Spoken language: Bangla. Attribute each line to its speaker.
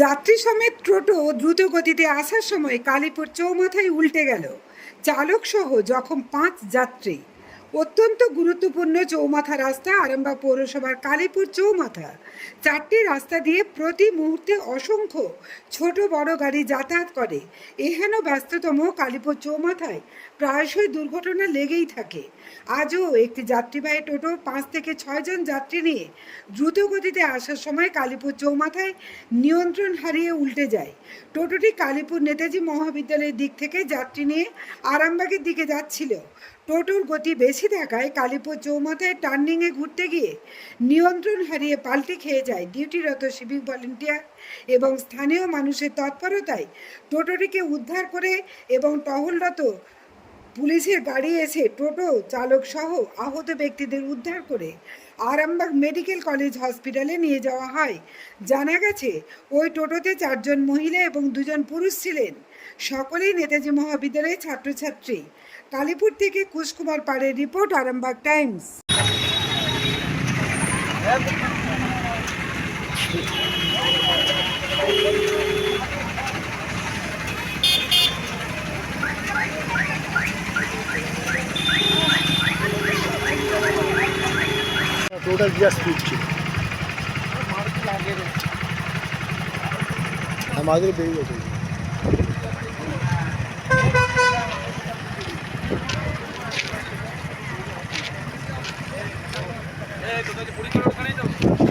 Speaker 1: যাত্রী সমেত টোটো দ্রুত গতিতে আসার সময় কালীপুর চৌমাথায় উল্টে গেল। চালক সহ জখম পাঁচ যাত্রী। অত্যন্ত গুরুত্বপূর্ণ চৌমাথা রাস্তা আরামবাগ পৌরসভার কালীপুর চৌমাথা। চারটি রাস্তা দিয়ে প্রতি মুহূর্তে অসংখ্য ছোট বড় গাড়ি যাতায়াত করে। এহেন ব্যস্ততম কালীপুর চৌমাথায় প্রায়শই দুর্ঘটনা লেগেই থাকে। আজও একটি যাত্রীবাহী টোটো পাঁচ থেকে ছয়জন যাত্রী নিয়ে দ্রুত গতিতে আসার সময় কালীপুর চৌমাথায় নিয়ন্ত্রণ হারিয়ে উল্টে যায়। টোটোটি কালীপুর নেতাজি মহাবিদ্যালয়ের দিক থেকে যাত্রী নিয়ে আরামবাগের দিকে যাচ্ছিল। টোটোর গতি বেশি থাকায় কালীপুর চৌমাথায় টার্নিংয়ে ঘুরতে গিয়ে নিয়ন্ত্রণ হারিয়ে পাল্টে খেয়ে যায় ডিউটিরত সিভিক ভলেন্টিয়ার এবং স্থানীয় মানুষের তৎপরতায় টোটোটিকে উদ্ধার করে এবং টহলরত পুলিশের গাড়ি এসে টোটো চালক সহ আহত ব্যক্তিদের উদ্ধার করে আরামবাগ মেডিকেল কলেজ হসপিটালে নিয়ে যাওয়া হয়। জানা গেছে, ওই টোটোতে চারজন মহিলা এবং দুজন পুরুষ ছিলেন। সকলেই নেতাজি মহাবিদ্যালয়ের ছাত্রছাত্রী। কালীপুর থেকে কুশকুমার পাড়ের রিপোর্ট, আরামবাগ টাইমস।
Speaker 2: টোটাল যা স্পিড ছিল। আমাদের বেরিয়ে গেছে।
Speaker 3: তোদের পরীক্ষা